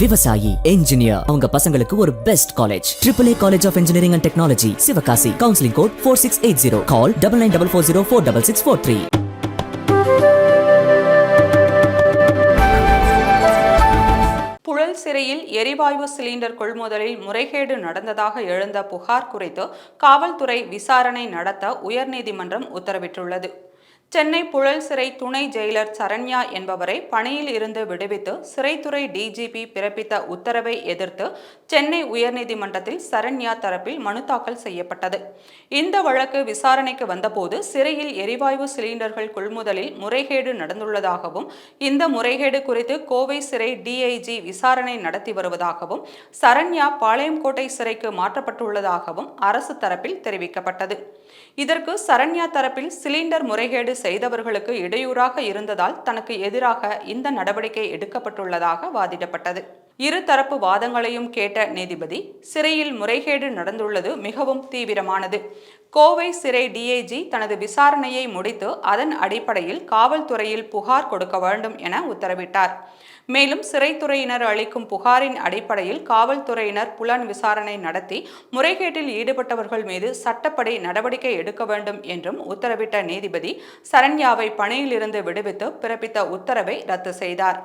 விவசாயி என்ஜினியர் அவங்க பசங்களுக்கு ஒரு best college triple A college of engineering and technology Sivakasi counselling code four six eight zero call double nine double four zero four double six four three Puzhal சிறையில் எரிவாயு cylinder கொள்முதலில் முறைகேடு நடந்ததாக எழுந்த புகார் குறித்து காவல்துறை விசாரணை நடத்த உயர்நீதிமன்றம் உத்தரவிட்டுள்ளது. சென்னை புழல் சிறை துணை ஜெயிலர் சரண்யா என்பவரை பணியில் இருந்து விடுவித்து சிறைத்துறை டிஜிபி பிறப்பித்த உத்தரவை எதிர்த்து சென்னை உயர்நீதிமன்றத்தில் சரண்யா தரப்பில் மனு தாக்கல் செய்யப்பட்டது. இந்த வழக்கு விசாரணைக்கு வந்தபோது சிறையில் எரிவாயு சிலிண்டர்கள் கொள்முதலில் முறைகேடு நடந்துள்ளதாகவும் இந்த முறைகேடு குறித்து கோவை சிறை டிஐஜி விசாரணை நடத்தி வருவதாகவும் சரண்யா பாளையங்கோட்டை சிறைக்கு மாற்றப்பட்டுள்ளதாகவும் அரசு தரப்பில் தெரிவிக்கப்பட்டது. இதற்கு சரண்யா தரப்பில் சிலிண்டர் முறைகேடு செய்தவர்களுக்கு இடையூறாக இருந்ததால் தனக்கு எதிராக இந்த நடவடிக்கை எடுக்கப்பட்டுள்ளதாக வாதிடப்பட்டது. இரு தரப்பு வாதங்களையும் கேட்ட நீதிபதி சிறையில் முறைகேடு நடந்துள்ளது மிகவும் தீவிரமானது. கோவை சிறை டிஐஜி தனது விசாரணையை முடித்து அதன் அடிப்படையில் காவல்துறையில் புகார் கொடுக்க வேண்டும் என உத்தரவிட்டார். மேலும் சிறைத்துறையினர் அளிக்கும் புகாரின் அடிப்படையில் காவல்துறையினர் புலன் விசாரணை நடத்தி முறைகேட்டில் ஈடுபட்டவர்கள் மீது சட்டப்படி நடவடிக்கை எடுக்க வேண்டும் என்றும் உத்தரவிட்ட நீதிபதி சரண்யாவை பணியிலிருந்து விடுவித்து பிறப்பித்த உத்தரவை ரத்து செய்தார்.